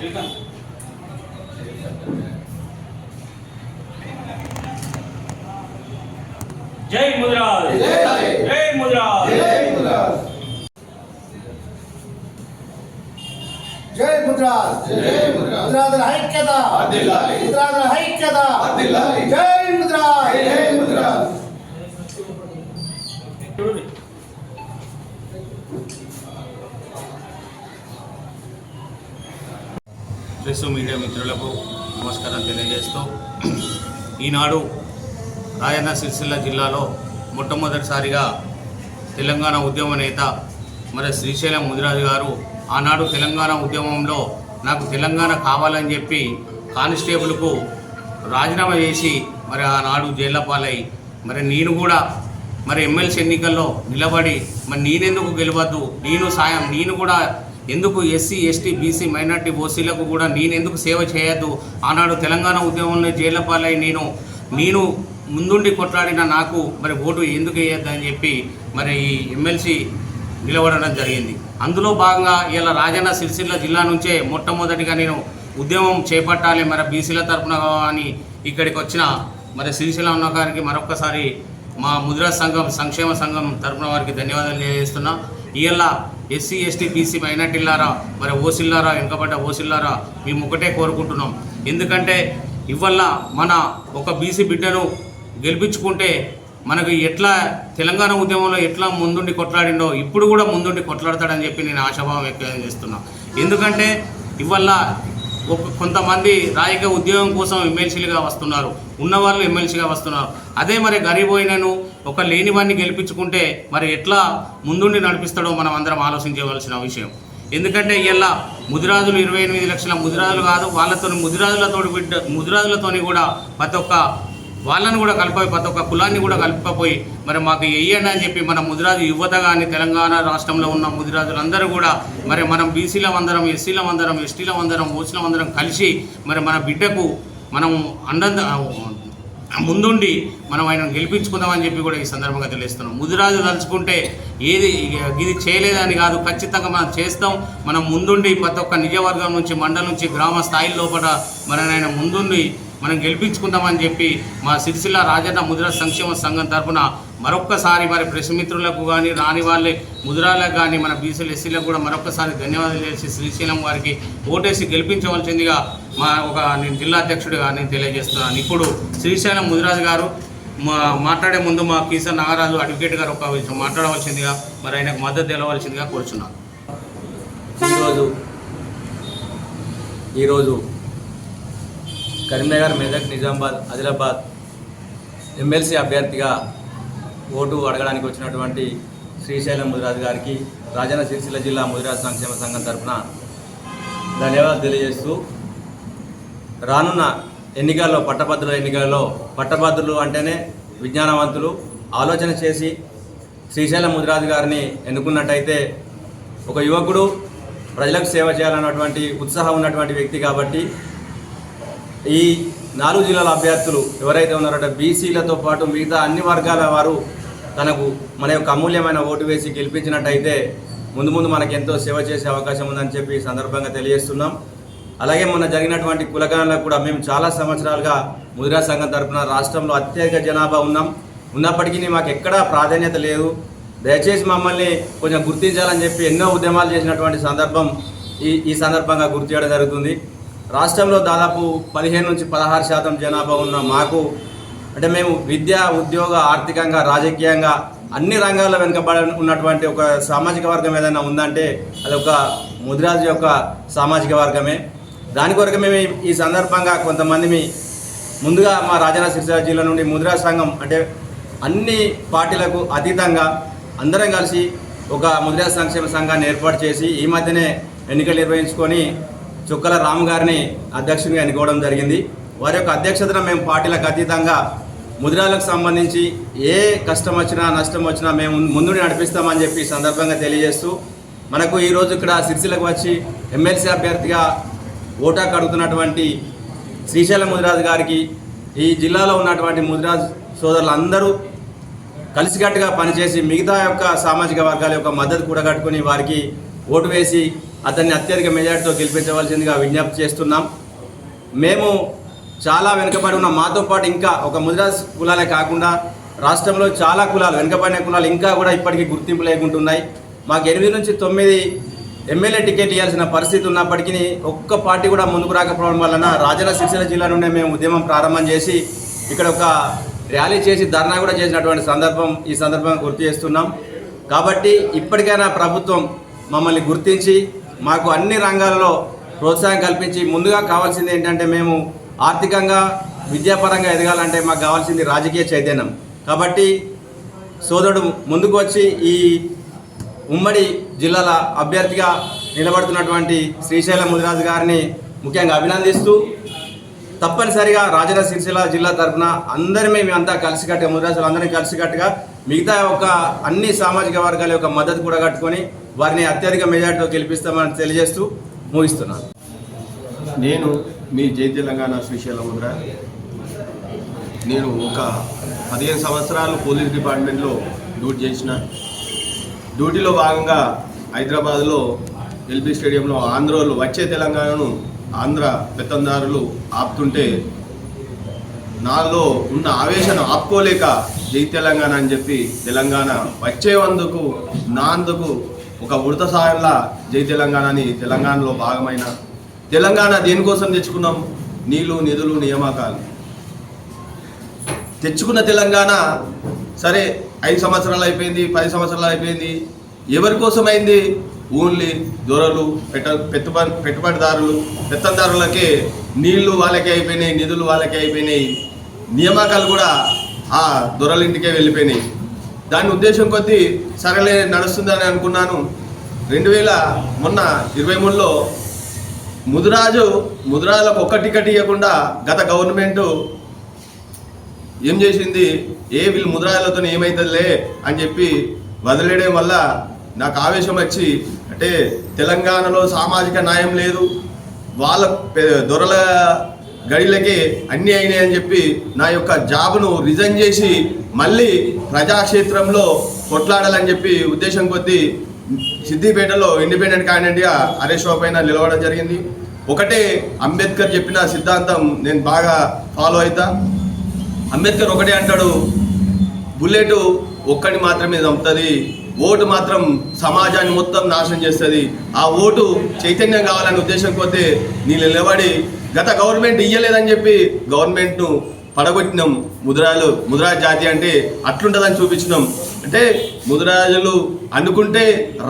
일단 జై ముద్రాజ్ జై ముద్రాజ్ జై ముద్రాజ్ జై ముద్రాజ్. ముద్రాజుల ఐక్యత. ముద్రాజుల ఐక్యత. జై ముద్రాజ్ జై ముద్రాజ్. ప్రెస్ మీడియా మిత్రులకు నమస్కారం తెలియజేస్తూ ఈనాడు రాయన్న సిరిసిల్ల జిల్లాలో మొట్టమొదటిసారిగా తెలంగాణ ఉద్యమ నేత మరి శ్రీశైలం ముదిరాజు గారు ఆనాడు తెలంగాణ ఉద్యమంలో నాకు తెలంగాణ కావాలని చెప్పి కానిస్టేబుల్కు రాజీనామా చేసి మరి ఆనాడు జైళ్ళ పాలై మరి నేను కూడా మరి ఎమ్మెల్సీ ఎన్నికల్లో నిలబడి మరి నేనెందుకు గెలవద్దు? నేను సాయం నేను కూడా ఎందుకు ఎస్సీ ఎస్టీ బీసీ మైనార్టీ ఓసీలకు కూడా నేనెందుకు సేవ చేయొద్దు? ఆనాడు తెలంగాణ ఉద్యమంలో జైళ్ళ పాలై నేను నేను ముందుండి కొట్లాడిన నాకు మరి ఓటు ఎందుకు వేయద్దు అని చెప్పి మరి ఈ ఎమ్మెల్సీ నిలబడడం జరిగింది. అందులో భాగంగా ఇలా రాజన్న సిరిసిల్ల జిల్లా నుంచే మొట్టమొదటిగా నేను ఉద్యమం చేపట్టాలి మరి బీసీల తరపున అని ఇక్కడికి వచ్చిన మరి సిరిసిల్ల ఉన్న గారికి మరొకసారి మా ముద్రా సంఘం సంక్షేమ సంఘం తరపున వారికి ధన్యవాదాలు తెలియజేస్తున్నా. ఇవాళ ఎస్సీ ఎస్టీ బీసీ మైనార్టీలారా మరి ఓసిల్లారా వెనుకబడ్డ ఓసిల్లారా మేము ఒకటే కోరుకుంటున్నాం. ఎందుకంటే ఇవల్ల మన ఒక బీసీ బిడ్డను గెలిపించుకుంటే మనకు ఎట్లా తెలంగాణ ఉద్యమంలో ఎట్లా ముందుండి కొట్లాడిండో ఇప్పుడు కూడా ముందుండి కొట్లాడతాడని చెప్పి నేను ఆశాభావం వ్యక్తం చేస్తున్నా. ఎందుకంటే ఇవల్ల కొంతమంది రాజకీయ ఉద్యోగం కోసం ఎమ్మెల్సీలుగా వస్తున్నారు ఉన్నవాళ్ళు ఎమ్మెల్సీగా వస్తున్నారు. అదే మరి గరీబోయినను ఒక లేనివాడిని గెలిపించుకుంటే మరి ఎట్లా ముందుండి నడిపిస్తాడో మనం అందరం ఆలోచించవలసిన విషయం. ఎందుకంటే ఇలా ముదిరాజులు ఇరవై ఎనిమిది లక్షల ముదిరాజులు కాదు వాళ్ళతో ముదిరాజులతో బిడ్డ ముదిరాజులతోని కూడా ప్రతి ఒక్క వాళ్ళని కూడా కలిపి ప్రతి ఒక్క కులాన్ని కూడా కలపపోయి మరి మాకు వెయ్యండి అని చెప్పి మన ముదిరాజు యువత కానీ తెలంగాణ రాష్ట్రంలో ఉన్న ముదిరాజులందరూ కూడా మరి మనం బీసీలం అందరం ఎస్సీలం అందరం ఎస్టీలం అందరం ఓసీలం అందరం కలిసి మరి మన బిడ్డకు మనం అండ ముందుండి మనం ఆయన గెలిపించుకుందామని చెప్పి కూడా ఈ సందర్భంగా తెలుస్తున్నాం ముదిరాజు తలుచుకుంటే ఏది ఇది చేయలేదని కాదు ఖచ్చితంగా మనం చేస్తాం. మనం ముందుండి ప్రతి ఒక్క నిజవర్గం నుంచి మండలం నుంచి గ్రామ స్థాయి లోపల మన ఆయన ముందుండి మనం గెలిపించుకుందామని చెప్పి మా సిరిసిల్ల రాజన్న ముద్రా సంక్షేమ సంఘం తరఫున మరొక్కసారి మరి ప్రెస్ మిత్రులకు కానీ రాని వాళ్ళే ముద్రాలకు కానీ మన బీసీలు ఎస్సీలకు కూడా మరొక్కసారి ధన్యవాదాలు చేసి శ్రీశైలం వారికి ఓటేసి గెలిపించవలసిందిగా మా ఒక నేను జిల్లా అధ్యక్షుడిగా నేను తెలియజేస్తున్నాను. ఇప్పుడు శ్రీశైలం ముదిరాజు గారు మా మాట్లాడే ముందు మా కీసర్ నాగరాజు అడ్వకేట్ గారు ఒక విషయం మాట్లాడవలసిందిగా మరి ఆయనకు మద్దతు తెలవలసిందిగా కోరుచున్నాను. ఈరోజు ఈరోజు కరీంనగర్ మెదక్ నిజామాబాద్ ఆదిలాబాద్ ఎమ్మెల్సీ అభ్యర్థిగా ఓటు అడగడానికి వచ్చినటువంటి శ్రీశైలం ముదిరాజు గారికి రాజన్న సిరిసిల్ల జిల్లా ముదిరాజు సంక్షేమ సంఘం తరఫున ధన్యవాదాలు తెలియజేస్తూ రానున్న ఎన్నికల్లో పట్టభద్రుల ఎన్నికల్లో పట్టభద్రులు అంటేనే విజ్ఞానవంతులు. ఆలోచన చేసి శ్రీశైలం ముదిరాజు గారిని ఎన్నుకున్నట్టయితే ఒక యువకుడు ప్రజలకు సేవ చేయాలన్నటువంటి ఉత్సాహం ఉన్నటువంటి వ్యక్తి కాబట్టి ఈ నాలుగు జిల్లాల అభ్యర్థులు ఎవరైతే ఉన్నారో బీసీలతో పాటు మిగతా అన్ని వర్గాల వారు తనకు మన యొక్క అమూల్యమైన ఓటు వేసి గెలిపించినట్టయితే ముందు ముందు మనకు ఎంతో సేవ చేసే అవకాశం ఉందని చెప్పి సందర్భంగా తెలియజేస్తున్నాం. అలాగే మొన్న జరిగినటువంటి కులగణనలకు కూడా మేము చాలా సంవత్సరాలుగా ముదిరా సంఘం తరఫున రాష్ట్రంలో అత్యధిక జనాభా ఉన్నాం. ఉన్నప్పటికీ మాకు ఎక్కడా ప్రాధాన్యత లేదు. దయచేసి మమ్మల్ని కొంచెం గుర్తించాలని చెప్పి ఎన్నో ఉద్యమాలు చేసినటువంటి సందర్భం ఈ ఈ సందర్భంగా గుర్తు చేయడం జరుగుతుంది. రాష్ట్రంలో దాదాపు పదిహేను నుంచి పదహారు శాతం జనాభా ఉన్న మాకు అంటే మేము విద్య ఉద్యోగ ఆర్థికంగా రాజకీయంగా అన్ని రంగాల్లో వెనుకబడి ఉన్నటువంటి ఒక సామాజిక వర్గం ఏదైనా ఉందంటే అది ఒక ముదిరాజు యొక్క సామాజిక వర్గమే. దాని కొరకు మేము ఈ- సందర్భంగా కొంతమంది మీ ముందుగా మా రాజన్న సిరిసిల్ల జిల్లా నుండి ముద్రా సంఘం అంటే అన్ని పార్టీలకు అతీతంగా అందరం కలిసి ఒక ముద్రా సంక్షేమ సంఘాన్ని ఏర్పాటు చేసి ఈ మధ్యనే ఎన్నికలు నిర్వహించుకొని చుక్కల రాము గారిని అధ్యక్షునిగా ఎన్నుకోవడం జరిగింది. వారి యొక్క అధ్యక్షతన మేము పార్టీలకు అతీతంగా ముద్రాలకు సంబంధించి ఏ కష్టం వచ్చినా నష్టం వచ్చినా మేము ముందు నడిపిస్తామని చెప్పి సందర్భంగా తెలియజేస్తూ మనకు ఈరోజు ఇక్కడ సిరిసిలకు వచ్చి ఎమ్మెల్సీ అభ్యర్థిగా ఓటా కడుగుతున్నటువంటి శ్రీశైలం ముదిరాజు గారికి ఈ జిల్లాలో ఉన్నటువంటి ముదిరాజ్ సోదరులందరూ కలిసికట్టుగా పనిచేసి మిగతా యొక్క సామాజిక వర్గాల యొక్క మద్దతు కూడగట్టుకుని వారికి ఓటు వేసి అతన్ని అత్యధిక మెజార్టీతో గెలిపించవలసిందిగా విజ్ఞప్తి చేస్తున్నాం. మేము చాలా వెనుకబడి ఉన్న. మాతో పాటు ఇంకా ఒక ముదిరాజ్ కులాలే కాకుండా రాష్ట్రంలో చాలా కులాలు వెనుకబడిన కులాలు ఇంకా కూడా ఇప్పటికీ గుర్తింపు లేకుంటున్నాయి. మాకు ఎనిమిది నుంచి తొమ్మిది ఎమ్మెల్యే టికెట్ ఇవ్వాల్సిన పరిస్థితి ఉన్నప్పటికీ ఒక్క పార్టీ కూడా ముందుకు రాకపోవడం వలన రాజన్న సిరిసిల్ల జిల్లా నుండే మేము ఉద్యమం ప్రారంభం చేసి ఇక్కడ ఒక ర్యాలీ చేసి ధర్నా కూడా చేసినటువంటి సందర్భం ఈ సందర్భంగా గుర్తు చేస్తున్నాం. కాబట్టి ఇప్పటికైనా ప్రభుత్వం మమ్మల్ని గుర్తించి మాకు అన్ని రంగాల్లో ప్రోత్సాహం కల్పించి ముందుగా కావాల్సింది ఏంటంటే మేము ఆర్థికంగా విద్యాపరంగా ఎదగాలంటే మాకు కావాల్సింది రాజకీయ చైతన్యం. కాబట్టి సోదరుడు ముందుకు వచ్చి ఈ ఉమ్మడి జిల్లాల అభ్యర్థిగా నిలబడుతున్నటువంటి శ్రీశైలం ముదిరాజు గారిని ముఖ్యంగా అభినందిస్తూ తప్పనిసరిగా రాజన సిరిసిల్ల జిల్లా తరఫున అందరిమే మేమంతా కలిసికట్టుగా ముదిరాజులు అందరినీ కలిసికట్టుగా మిగతా ఒక అన్ని సామాజిక వర్గాల యొక్క మద్దతు కూడా కట్టుకొని వారిని అత్యధిక మెజార్టీతో గెలిపిస్తామని తెలియజేస్తూ ముగిస్తున్నాను. నేను మీ జై తెలంగాణ శ్రీశైలం ముద్ర నేను ఒక పదిహేను సంవత్సరాలు పోలీస్ డిపార్ట్మెంట్లో డ్యూటీ చేసిన. డ్యూటీలో భాగంగా హైదరాబాద్లో ఎల్బీ స్టేడియంలో ఆంధ్రోలు వచ్చే తెలంగాణను ఆంధ్ర పెత్తందారులు ఆపుతుంటే నాలో ఉన్న ఆవేశను ఆపుకోలేక జై తెలంగాణ అని చెప్పి తెలంగాణ వచ్చేవందుకు నాందుకు ఒక ఉడత సాయంలా జై తెలంగాణ అని తెలంగాణలో భాగమైన తెలంగాణ దేనికోసం తెచ్చుకున్నాం? నీళ్ళు నిధులు నియామకాలు. తెచ్చుకున్న తెలంగాణ సరే ఐదు సంవత్సరాలు అయిపోయింది పది సంవత్సరాలు అయిపోయింది. ఎవరి కోసం అయింది? ఓన్లీ దొరలు పెట్ట పెట్టుబడి పెట్టుబడిదారులు. పెత్తదారులకే నీళ్ళు వాళ్ళకే అయిపోయినాయి నిధులు వాళ్ళకే అయిపోయినాయి. నియామకాలు కూడా ఆ దొరలింటికే వెళ్ళిపోయినాయి. దాని ఉద్దేశం కొద్దీ సరేలే నడుస్తుందని అనుకున్నాను. రెండు వేల మొన్న ఇరవై మూడులో ముదిరాజు ముదిరాజులకు ఒక్క టికెట్ ఇవ్వకుండా గత గవర్నమెంటు ఏం చేసింది? ఏ వీళ్ళు ముదిరాజులతో ఏమవుతుందిలే అని చెప్పి వదిలేయడం వల్ల నాకు ఆవేశం వచ్చి అంటే తెలంగాణలో సామాజిక న్యాయం లేదు వాళ్ళ దొరల గడిలకే అన్నీ అయినాయని చెప్పి నా యొక్క జాబ్ను రిజైన్ చేసి మళ్ళీ ప్రజాక్షేత్రంలో కొట్లాడాలని చెప్పి ఉద్దేశం కొద్దీ సిద్దిపేటలో ఇండిపెండెంట్ క్యాండిడేట్గా హరీష్ రావు పైన నిలవడం జరిగింది. ఒకటే అంబేద్కర్ చెప్పిన సిద్ధాంతం నేను బాగా ఫాలో అవుతా అంబేద్కర్ ఒకటే అంటాడు బుల్లెట్ ఒక్కడి మాత్రమే చంపుతుంది ఓటు మాత్రం సమాజాన్ని మొత్తం నాశనం చేస్తుంది. ఆ ఓటు చైతన్యం కావాలనే ఉద్దేశం కొద్దీ నేను నిలబడి గత గవర్నమెంట్ ఇయ్యలేదని చెప్పి గవర్నమెంట్ను పడగొట్టినాం. ముదిరాలు ముదిరాజ్ జాతి అంటే అట్లుంటుందని చూపించినాం. అంటే ముదిరాజులు అనుకుంటే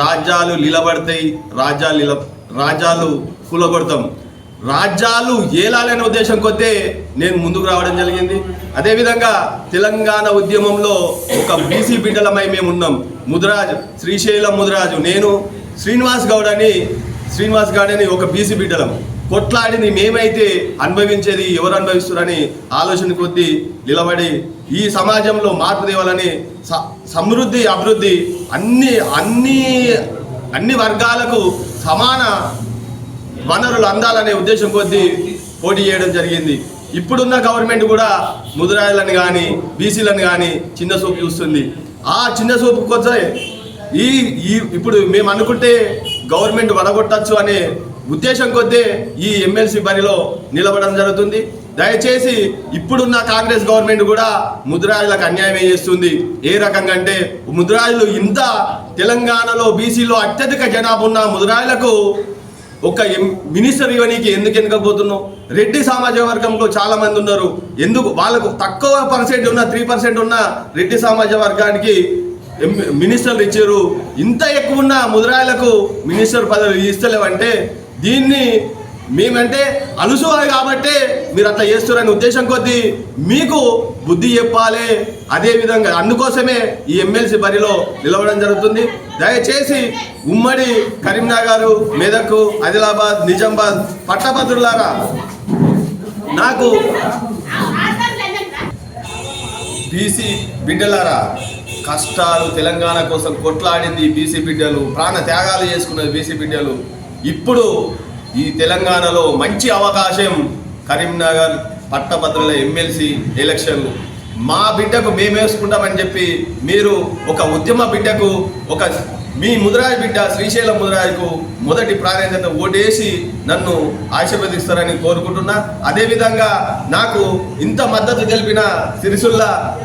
రాజ్యాలు నిలబడతాయి రాజ్యాలు నిల రాజ్యాలు కూలగొడతాం. రాజ్యాలు ఏలాలనే ఉద్దేశం కొద్దే నేను ముందుకు రావడం జరిగింది. అదేవిధంగా తెలంగాణ ఉద్యమంలో ఒక బీసీ బిడ్డలమై మేము ఉన్నాం. ముదిరాజ్ శ్రీశైలం ముదిరాజు. నేను శ్రీనివాస్ గౌడ్ అని శ్రీనివాస్ గౌడ్ అని ఒక బీసీ బిడ్డలం. కొట్లాడిని మేమైతే అనుభవించేది ఎవరు అనుభవిస్తారని ఆలోచన కొద్దీ నిలబడి ఈ సమాజంలో మార్పు తేవాలని స- సమృద్ధి అభివృద్ధి అన్ని అన్ని అన్ని వర్గాలకు సమాన వనరులు అందాలనే ఉద్దేశం కొద్దీ పోటీ చేయడం జరిగింది. ఇప్పుడున్న గవర్నమెంట్ కూడా ముదిరాయలను కానీ బీసీలను కానీ చిన్న చూపు చూస్తుంది. ఆ చిన్న చూపు కొద్ది ఈ ఈ ఇప్పుడు మేము అనుకుంటే గవర్నమెంట్ వడగొట్టచ్చు అనే ఉద్దేశం కొద్దీ ఈ ఎమ్మెల్సీ బరిలో నిలబడడం జరుగుతుంది. దయచేసి ఇప్పుడున్న కాంగ్రెస్ గవర్నమెంట్ కూడా ముద్రాజులకు అన్యాయం చేస్తుంది? ఏ రకంగా అంటే ముద్రాజులు ఇంత తెలంగాణలో బీసీలో అత్యధిక జనాభా ఉన్న ముద్రాజులకు ఒక ఎం- మినిస్టర్ ఇవ్వనీకి ఎందుకు ఎన్నుకపోతున్నావు రెడ్డి సామాజిక వర్గంలో చాలా మంది ఉన్నారు. ఎందుకు? వాళ్ళకు తక్కువ పర్సెంట్ ఉన్న త్రీ పర్సెంట్ ఉన్న రెడ్డి సామాజిక వర్గానికి ఎం- మినిస్టర్లు ఇచ్చారు. ఇంత ఎక్కువ ఉన్న ముదిరాయలకు మినిస్టర్ పదవి ఇస్తలేవంటే దీన్ని మేమంటే అలుసువాలి కాబట్టే మీరు అట్లా చేస్తున్నారనే ఉద్దేశం కొద్దీ మీకు బుద్ధి చెప్పాలి. అదే విధంగా అందుకోసమే ఈ ఎమ్మెల్సీ బరిలో నిలవడం జరుగుతుంది. దయచేసి ఉమ్మడి కరీంనగర్ మెదక్ ఆదిలాబాద్ నిజామాబాద్ పట్టభద్రులారా నాకు బీసీ బిడ్డలారా కష్టాలు తెలంగాణ కోసం కొట్లాడింది బీసీ బిడ్డలు ప్రాణ త్యాగాలు చేసుకున్నది బీసీ బిడ్డలు. ఇప్పుడు ఈ తెలంగాణలో మంచి అవకాశం కరీంనగర్ పట్టభద్రుల ఎమ్మెల్సీ ఎలక్షన్లు మా బిడ్డకు మేమేసుకుంటామని చెప్పి మీరు ఒక ఉద్యమ బిడ్డకు ఒక మీ ముదిరాజ్ బిడ్డ శ్రీశైలం ముదిరాజ్కు మొదటి ప్రాధాన్యత ఓటేసి నన్ను ఆశీర్వదిస్తారని కోరుకుంటున్నా. అదేవిధంగా నాకు ఇంత మద్దతు తెలిపిన సిరిసుల్ల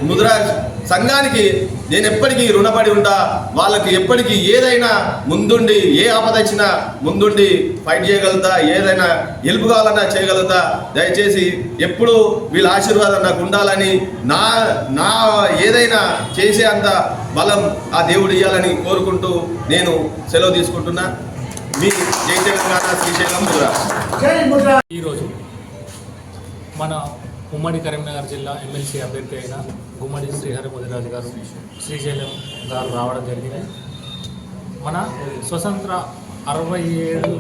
ముదిరాజ్ సంఘానికి నేను ఎప్పటికీ రుణపడి ఉంటా. వాళ్ళకి ఎప్పటికీ ఏదైనా ముందుండి ఏ ఆపద వచ్చినా ముందుండి ఫైట్ చేయగలుగుతా ఏదైనా హెల్ప్ కావాలన్నా చేయగలుగుతా. దయచేసి ఎప్పుడు వీళ్ళ ఆశీర్వాదం నాకు ఉండాలని నా నా ఏదైనా చేసే అంత బలం ఆ దేవుడు ఇవ్వాలని కోరుకుంటూ నేను సెలవు తీసుకుంటున్నా. మీ జై తెలంగాణ శ్రీశైలం ఈరోజు మన ఉమ్మడి కరీంనగర్ జిల్లా ఎమ్మెల్సీ అభ్యర్థి అయిన గుమ్మడి శ్రీహరి ముదిరాజు గారు శ్రీశైలం గారు రావడం జరిగింది. మన స్వతంత్ర అరవై ఏడు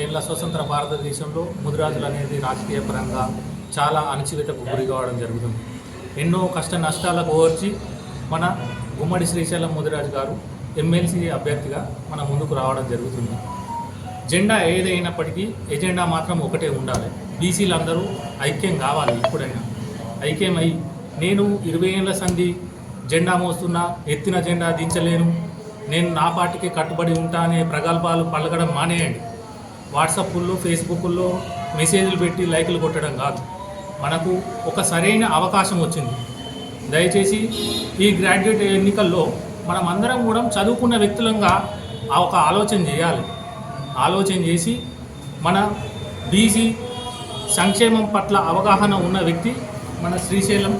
ఏళ్ళ స్వతంత్ర భారతదేశంలో ముదిరాజులు అనేది రాజకీయ పరంగా చాలా అణచివేతకు గురి కావడం జరుగుతుంది. ఎన్నో కష్ట నష్టాలకు ఓర్చి మన గుమ్మడి శ్రీశైలం ముదిరాజు గారు ఎమ్మెల్సీ అభ్యర్థిగా మనం ముందుకు రావడం జరుగుతుంది. జెండా ఏదైనప్పటికీ ఎజెండా మాత్రం ఒకటే ఉండాలి. బీసీలు అందరూ ఐక్యం కావాలి ఇప్పుడైనా ఐక్యమై నేను ఇరవై ఏళ్ళ సంధి జెండా మోస్తున్నా ఎత్తిన జెండా దించలేను. నేను నా పార్టీకి కట్టుబడి ఉంటా అనే ప్రగల్భాలు పలకడం మానేయండి. వాట్సాప్ల్లో ఫేస్బుక్ల్లో మెసేజ్లు పెట్టి లైకులు కొట్టడం కాదు. మనకు ఒక సరైన అవకాశం వచ్చింది. దయచేసి ఈ గ్రాడ్యుయేట్ ఎన్నికల్లో మనం అందరం కూడా చదువుకున్న వ్యక్తులంగా ఆ ఒక ఆలోచన చేయాలి. ఆలోచన చేసి మన బీసీ సంక్షేమం పట్ల అవగాహన ఉన్న వ్యక్తి మన శ్రీశైలం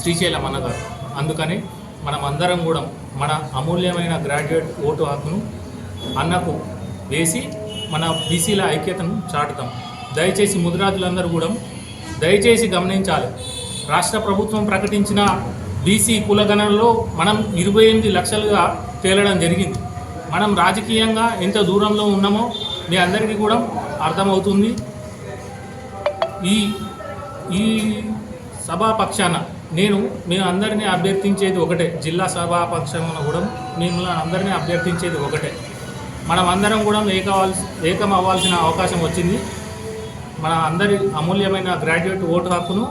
శ్రీశైలం అన్నగారు. అందుకని మనం అందరం కూడా మన అమూల్యమైన గ్రాడ్యుయేట్ ఓటు హక్కును అన్నకు వేసి మన బీసీల ఐక్యతను చాటుతాం. దయచేసి ముదిరాజులందరూ కూడా దయచేసి గమనించాలి. రాష్ట్ర ప్రభుత్వం ప్రకటించిన బీసీ కులగణనలో మనం ఇరవై ఎనిమిది లక్షలుగా తేలడం జరిగింది. మనం రాజకీయంగా ఎంత దూరంలో ఉన్నామో మీ అందరికీ కూడా అర్థమవుతుంది. ఈ ఈ సభాపక్షాన నేను మేము అందరినీ అభ్యర్థించేది ఒకటే. జిల్లా సభాపక్షాన కూడా మిమ్మల్ని అందరినీ అభ్యర్థించేది ఒకటే. మనం అందరం కూడా ఏకవాల్సి ఏకం అవ్వాల్సిన అవకాశం వచ్చింది. మన అందరి అమూల్యమైన గ్రాడ్యుయేట్ ఓటు హక్కును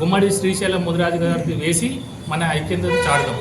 గుమ్మడి శ్రీశైలం ముదిరాజు గారికి వేసి మన ఐక్యతను చాడదాం